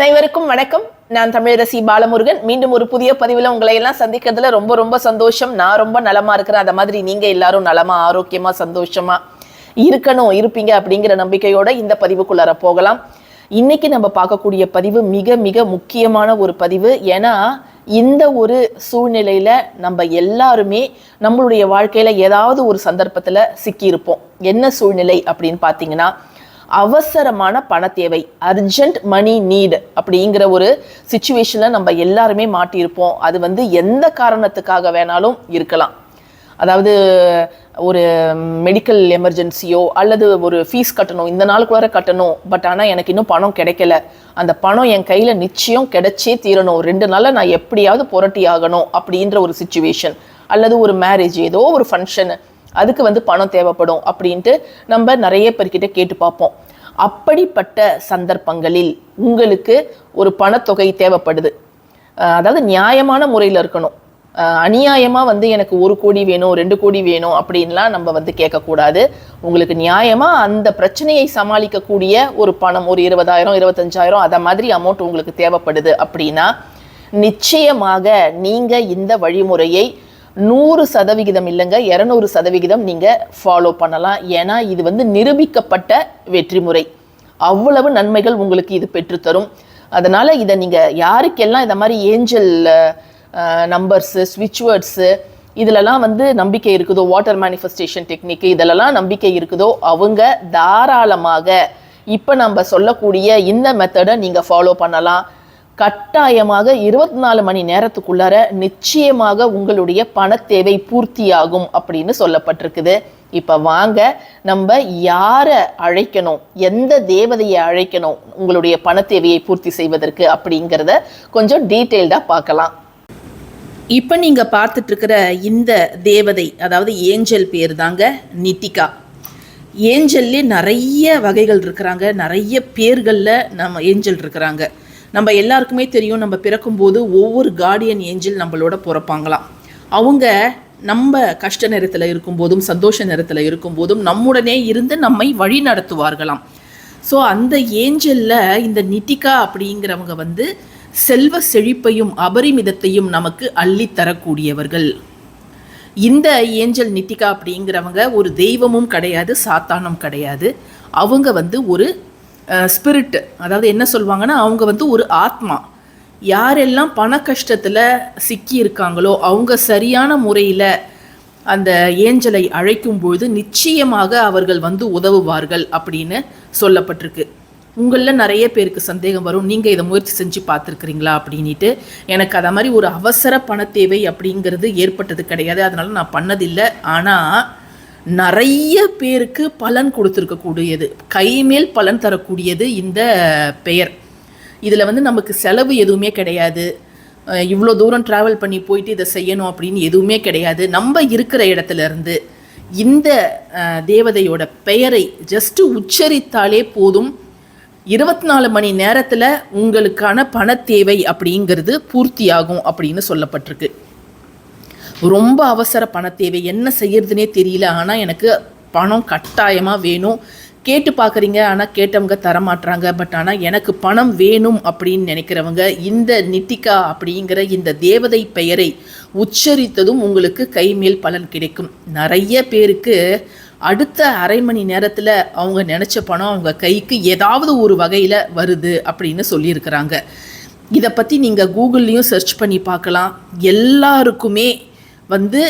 அனைவருக்கும் வணக்கம். நான் தமிழரசி பாலமுருகன். மீண்டும் ஒரு புதிய பதிவில் உங்களை எல்லாம் சந்திக்கிறதுல ரொம்ப ரொம்ப சந்தோஷம். நான் ரொம்ப நலமா இருக்கிறேன். அந்த மாதிரி நீங்க எல்லாரும் நலமா ஆரோக்கியமா சந்தோஷமா இருக்கணும் இருப்பீங்க அப்படிங்கிற நம்பிக்கையோட இந்த பதிவுக்குள்ளார போகலாம். இன்னைக்கு நம்ம பார்க்கக்கூடிய பதிவு மிக மிக முக்கியமான ஒரு பதிவு. ஏன்னா இந்த ஒரு சூழ்நிலையில நம்ம எல்லாருமே நம்மளுடைய வாழ்க்கையில ஏதாவது ஒரு சந்தர்ப்பத்துல சிக்கியிருப்போம். என்ன சூழ்நிலை அப்படின்னு பார்த்தீங்கன்னா அவசரமான பண தேவை அர்ஜென்ட் மணி நீட் அப்படிங்கிற ஒரு சுச்சுவேஷனில் நம்ம எல்லாருமே மாட்டியிருப்போம். அது வந்து எந்த காரணத்துக்காக வேணாலும் இருக்கலாம். அதாவது ஒரு மெடிக்கல் எமர்ஜென்சியோ அல்லது ஒரு ஃபீஸ் கட்டணும் இந்த நாளுக்குள்ளார கட்டணும் பட் ஆனால் எனக்கு இன்னும் பணம் கிடைக்கல. அந்த பணம் என் கையில் நிச்சயம் கிடைச்சே தீரணும். ரெண்டு நாளில் நான் எப்படியாவது புரட்டி ஆகணும் அப்படின்ற ஒரு சுச்சுவேஷன் அல்லது ஒரு மேரேஜ் ஏதோ ஒரு ஃபங்க்ஷனு அதுக்கு வந்து பணம் தேவைப்படும் அப்படின்ட்டு நம்ம நிறைய பேர்கிட்ட கேட்டு பார்ப்போம். அப்படிப்பட்ட சந்தர்ப்பங்களில் உங்களுக்கு ஒரு பணத்தொகை தேவைப்படுது. அதாவது நியாயமான முறையில் இருக்கணும். அநியாயமாக வந்து எனக்கு ஒரு கோடி வேணும் ரெண்டு கோடி வேணும் அப்படின்லாம் நம்ம வந்து கேட்கக்கூடாது. உங்களுக்கு நியாயமாக அந்த பிரச்சனையை சமாளிக்கக்கூடிய ஒரு பணம் ஒரு இருபதாயிரம் இருபத்தஞ்சாயிரம் அதை மாதிரி அமௌண்ட் உங்களுக்கு தேவைப்படுது அப்படின்னா நிச்சயமாக நீங்கள் இந்த வழிமுறையை நூறு சதவிகிதம் இல்லைங்க இரநூறு சதவிகிதம் நீங்கள் ஃபாலோ பண்ணலாம். ஏன்னா இது வந்து நிரூபிக்கப்பட்ட வெற்றி முறை. அவ்வளவு நன்மைகள் உங்களுக்கு இது பெற்றுத்தரும் அதனால் இதை நீங்கள் யாருக்கெல்லாம் இந்த மாதிரி ஏஞ்சல் நம்பர்ஸு ஸ்விட்ச் இதிலலாம் வந்து நம்பிக்கை இருக்குதோ வாட்டர் மேனிஃபெஸ்டேஷன் டெக்னிக் இதிலலாம் நம்பிக்கை இருக்குதோ அவங்க தாராளமாக இப்போ நம்ம சொல்லக்கூடிய இந்த மெத்தடை நீங்கள் ஃபாலோ பண்ணலாம். கட்டாயமாக இருபத்தி நாலு மணி நேரத்துக்குள்ளார நிச்சயமாக உங்களுடைய பண தேவை பூர்த்தியாகும் அப்படின்னு சொல்லப்பட்டிருக்குது. இப்போ வாங்க நம்ம யாரை அழைக்கணும்? எந்த தேவதையை அழைக்கணும்? உங்களுடைய பண தேவையை பூர்த்தி செய்வதற்கு அப்படிங்கிறத கொஞ்சம் டீட்டெயில்டாக பார்க்கலாம். இப்போ நீங்கள் பார்த்துட்ருக்கிற இந்த தேவதை அதாவது ஏஞ்சல் பேர் தாங்க நித்திகா. ஏஞ்சல்லே நிறைய வகைகள் இருக்கிறாங்க. நிறைய பேர்களில் நம்ம ஏஞ்சல் இருக்கிறாங்க. நம்ம எல்லாருக்குமே தெரியும் நம்ம பிறக்கும்போது ஒவ்வொரு கார்டியன் ஏஞ்சல் நம்மளோட பிறப்பாங்களாம். அவங்க நம்ம கஷ்ட நேரத்தில் இருக்கும்போதும் சந்தோஷ நேரத்தில் இருக்கும்போதும் நம்முடனே இருந்து நம்மை வழி நடத்துவார்களாம். ஸோ அந்த ஏஞ்சலில் இந்த நிட்டிகா அப்படிங்கிறவங்க வந்து செல்வ செழிப்பையும் அபரிமிதத்தையும் நமக்கு அள்ளித் தரக்கூடியவர்கள். இந்த ஏஞ்சல் நிட்டிகா அப்படிங்கிறவங்க ஒரு தெய்வமும் கிடையாது சாத்தானும் கிடையாது. அவங்க வந்து ஒரு ஸ்பிரிட் அதாவது என்ன சொல்லுவாங்கன்னா அவங்க வந்து ஒரு ஆத்மா. யாரெல்லாம் பண கஷ்டத்தில் சிக்கி இருக்காங்களோ அவங்க சரியான முறையில் அந்த ஏஞ்சலை அழைக்கும் பொழுது நிச்சயமாக அவர்கள் வந்து உதவுவார்கள் அப்படின்னு சொல்லப்பட்டிருக்கு. உங்களில் நிறைய பேருக்கு சந்தேகம் வரும். நீங்கள் இதை முயற்சி செஞ்சு பார்த்துருக்குறீங்களா அப்படின்ட்டு எனக்கு அதை மாதிரி ஒரு அவசர பண தேவை அப்படிங்கிறது ஏற்பட்டது கிடையாது. அதனால் நான் பண்ணதில்லை. ஆனால் நிறைய பேருக்கு பலன் கொடுத்துருக்கக்கூடியது. கைமேல் பலன் தரக்கூடியது இந்த பெயர். இதில் வந்து நமக்கு செலவு எதுவுமே கிடையாது. இவ்வளோ தூரம் ட்ராவல் பண்ணி போயிட்டு இதை செய்யணும் அப்படின்னு எதுவுமே கிடையாது. நம்ம இருக்கிற இடத்துல இருந்து இந்த தேவதையோட பெயரை ஜஸ்ட்டு உச்சரித்தாலே போதும். இருபத்தி நாலு மணி நேரத்தில் உங்களுக்கான பண தேவை அப்படிங்கிறது பூர்த்தியாகும் அப்படின்னு சொல்லப்பட்டிருக்கு. ரொம்ப அவசர பண தேவை. என்ன செய்யறதுனே தெரியல. ஆனால் எனக்கு பணம் கட்டாயமாக வேணும். கேட்டு பார்க்குறீங்க. ஆனால் கேட்டவங்க தரமாட்டுறாங்க பட் ஆனால் எனக்கு பணம் வேணும் அப்படின்னு நினைக்கிறவங்க இந்த நித்திகா அப்படிங்கிற இந்த தேவதை பெயரை உச்சரித்ததும் உங்களுக்கு கைமேல் பலன் கிடைக்கும். நிறைய பேருக்கு அடுத்த அரை மணி நேரத்தில் அவங்க நினச்ச பணம் அவங்க கைக்கு ஏதாவது ஒரு வகையில் வருது அப்படின்னு சொல்லியிருக்கிறாங்க. இதை பற்றி நீங்கள் கூகுள்லேயும் சர்ச் பண்ணி பார்க்கலாம். எல்லாருக்குமே வந்து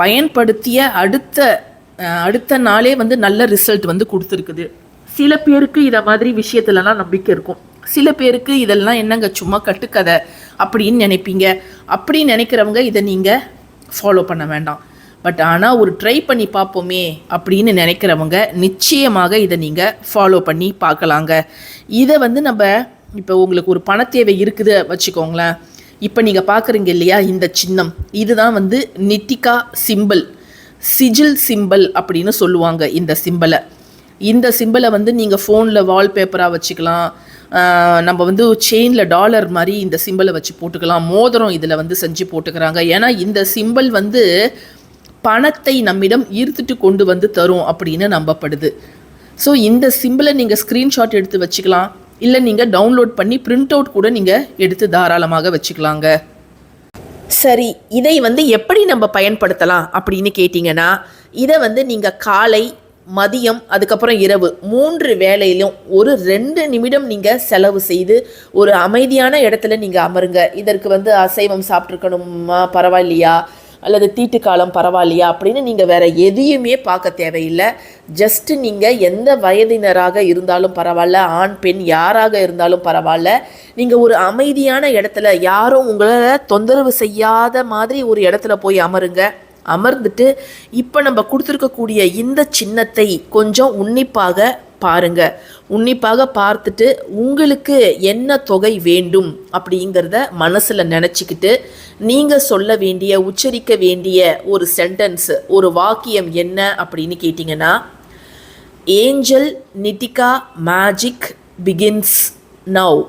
பயன்படுத்திய அடுத்த அடுத்த நாளே வந்து நல்ல ரிசல்ட் வந்து கொடுத்துருக்குது. சில பேருக்கு இதை மாதிரி விஷயத்துலலாம் நம்பிக்கை இருக்கும். சில பேருக்கு இதெல்லாம் என்னங்க சும்மா கட்டுக்கதை அப்படின்னு நினைப்பீங்க. அப்படி நினைக்கிறவங்க இதை நீங்கள் ஃபாலோ பண்ண வேண்டாம். பட் ஆனால் ஒரு ட்ரை பண்ணி பார்ப்போமே அப்படின்னு நினைக்கிறவங்க நிச்சயமாக இதை நீங்கள் ஃபாலோ பண்ணி பார்க்கலாங்க. இதை வந்து நம்ம இப்போ உங்களுக்கு ஒரு பணத்தேவை இருக்குது வச்சுக்கோங்களேன். இப்போ நீங்கள் பார்க்குறீங்க இல்லையா இந்த சின்னம்? இதுதான் வந்து நித்திகா சிம்பிள் சிஜில் சிம்பிள் அப்படின்னு சொல்லுவாங்க இந்த சிம்பிளை இந்த சிம்பிளை வந்து நீங்கள் ஃபோனில் வால்பேப்பராக வச்சுக்கலாம். நம்ம வந்து செயினில் டாலர் மாதிரி இந்த சிம்பிளை வச்சு போட்டுக்கலாம். மோதிரம் இதில் வந்து செஞ்சு போட்டுக்கிறாங்க. ஏன்னா இந்த சிம்பிள் வந்து பணத்தை நம்மிடம் ஈர்த்துட்டு கொண்டு வந்து தரும் அப்படின்னு நம்பப்படுது. ஸோ இந்த சிம்பிளை நீங்கள் ஸ்க்ரீன்ஷாட் எடுத்து வச்சுக்கலாம். இல்லை நீங்கள் டவுன்லோட் பண்ணி பிரிண்ட் அவுட் கூட நீங்கள் எடுத்து தாராளமாக வச்சுக்கலாங்க. சரி இதை வந்து எப்படி நம்ம பயன்படுத்தலாம் அப்படின்னு கேட்டிங்கன்னா இதை வந்து நீங்கள் காலை மதியம் அதுக்கப்புறம் இரவு மூன்று வேலையிலும் ஒரு ரெண்டு நிமிடம் நீங்கள் செலவு செய்து ஒரு அமைதியான இடத்துல நீங்கள் அமருங்க. இதற்கு வந்து அசைவம் சாப்பிட்ருக்கணுமா பரவாயில்லையா? அல்லது தீட்டு காலம் பரவாயில்லையா அப்படின்னு நீங்கள் வேறு எதையுமே பார்க்க தேவையில்லை. ஜஸ்ட்டு நீங்கள் எந்த வயதினராக இருந்தாலும் பரவாயில்ல ஆண் பெண் யாராக இருந்தாலும் பரவாயில்ல. நீங்கள் ஒரு அமைதியான இடத்துல யாரும் உங்களை தொந்தரவு செய்யாத மாதிரி ஒரு இடத்துல போய் அமருங்க. அமர்ந்துட்டு இப்போ நம்ம கொடுத்துருக்கக்கூடிய இந்த சின்னத்தை கொஞ்சம் உன்னிப்பாக பாருங்க. உன்னிப்பாக பார்த்துட்டு உங்களுக்கு என்ன தொகை வேண்டும் அப்படிங்கிறத மனசில் நினச்சிக்கிட்டு நீங்கள் சொல்ல வேண்டிய உச்சரிக்க வேண்டிய ஒரு சென்டென்ஸ் ஒரு வாக்கியம் என்ன அப்படின்னு கேட்டிங்கன்னா angel Nitika magic begins now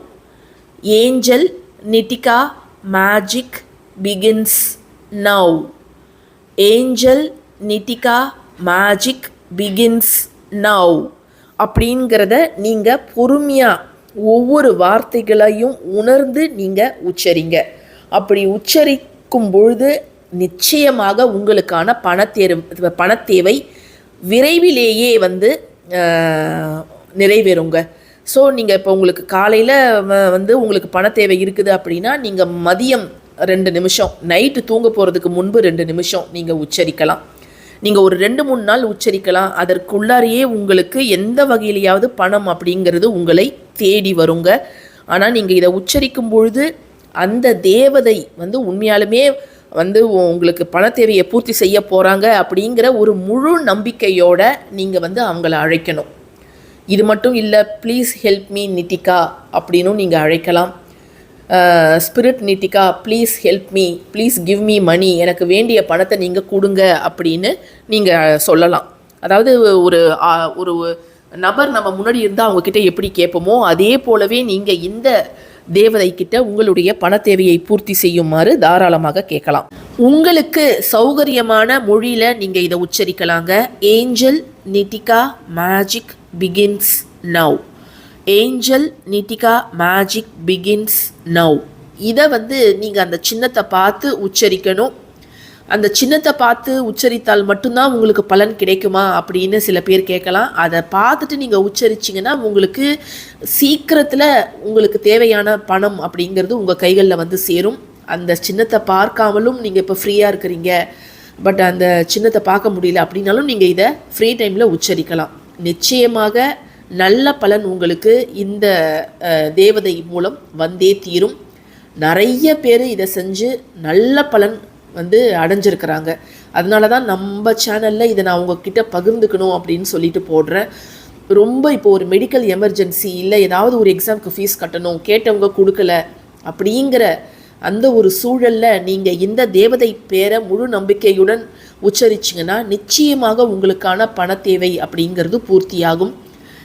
angel Nitika magic begins now angel Nitika magic begins now அப்படிங்கிறத நீங்கள் பொறுமையாக ஒவ்வொரு வார்த்தைகளையும் உணர்ந்து நீங்கள் உச்சரிங்க. அப்படி உச்சரிக்கும் பொழுது நிச்சயமாக உங்களுக்கான பணத்தேர்வு பணத்தேவை விரைவிலேயே வந்து நிறைவேறுங்க. ஸோ நீங்கள் இப்போ உங்களுக்கு காலையில் வந்து உங்களுக்கு பண தேவை இருக்குது அப்படின்னா நீங்கள் மதியம் ரெண்டு நிமிஷம். நைட்டு தூங்க போகிறதுக்கு முன்பு ரெண்டு நிமிஷம். நீங்கள் உச்சரிக்கலாம். நீங்கள் ஒரு ரெண்டு மூணு நாள் உச்சரிக்கலாம். அதற்குள்ளாரையே உங்களுக்கு எந்த வகையிலையாவது பணம் அப்படிங்கிறது உங்களை தேடி வருங்க. ஆனால் நீங்கள் இதை உச்சரிக்கும் பொழுது அந்த தேவதை வந்து உண்மையாலுமே வந்து உங்களுக்கு பண தேவையை பூர்த்தி செய்ய போகிறாங்க அப்படிங்கிற ஒரு முழு நம்பிக்கையோட நீங்கள் வந்து அவங்கள அழைக்கணும். இது மட்டும் இல்லை ப்ளீஸ் ஹெல்ப் மீ நித்திகா அப்படின்னும் நீங்கள் அழைக்கலாம். Spirit Nitika please help me please give me money எனக்கு வேண்டிய பணத்தை நீங்கள் கொடுங்க அப்படின்னு நீங்கள் சொல்லலாம். அதாவது ஒரு ஒரு நபர் நம்ம முன்னாடி இருந்தால் அவங்கக்கிட்ட எப்படி கேட்போமோ அதே போலவே நீங்கள் இந்த தேவதை கிட்ட உங்களுடைய பண தேவையை பூர்த்தி செய்யுமாறு தாராளமாக கேட்கலாம். உங்களுக்கு சௌகரியமான மொழியில் நீங்கள் இதை உச்சரிக்கலாங்க. Angel Nitika magic begins now angel Nitika magic begins now இதை வந்து நீங்கள் அந்த சின்னத்தை பார்த்து உச்சரிக்கணும். அந்த சின்னத்தை பார்த்து உச்சரித்தால் மட்டும்தான் உங்களுக்கு பலன் கிடைக்குமா அப்படின்னு சில பேர் கேட்கலாம். அதை பார்த்துட்டு நீங்கள் உச்சரிச்சிங்கன்னா உங்களுக்கு சீக்கிரத்தில் உங்களுக்கு தேவையான பணம் அப்படிங்கிறது உங்கள் கைகளில் வந்து சேரும். அந்த சின்னத்தை பார்க்காமலும் நீங்கள் இப்போ ஃப்ரீயாக இருக்கிறீங்க. பட் அந்த சின்னத்தை பார்க்க முடியல அப்படின்னாலும் நீங்கள் இதை ஃப்ரீ டைமில் உச்சரிக்கலாம். நிச்சயமாக நல்ல பலன் உங்களுக்கு இந்த தேவதை மூலம் வந்தே தீரும். நிறைய பேர் இதை செஞ்சு நல்ல பலன் வந்து அடைஞ்சிருக்கிறாங்க. அதனால தான் நம்ம சேனலில் இதை நான் உங்ககிட்ட பகிர்ந்துக்கணும் அப்படின்னு சொல்லிட்டு போடுறேன். ரொம்ப இப்போ ஒரு மெடிக்கல் எமர்ஜென்சி இல்லை ஏதாவது ஒரு எக்ஸாம்க்கு ஃபீஸ் கட்டணும் கேட்டவங்க கொடுக்கல அப்படிங்கிற அந்த ஒரு சூழலில் நீங்கள் இந்த தேவதை பேரை முழு நம்பிக்கையுடன் உச்சரிச்சிங்கன்னா நிச்சயமாக உங்களுக்கான பண தேவை அப்படிங்கிறது பூர்த்தியாகும்.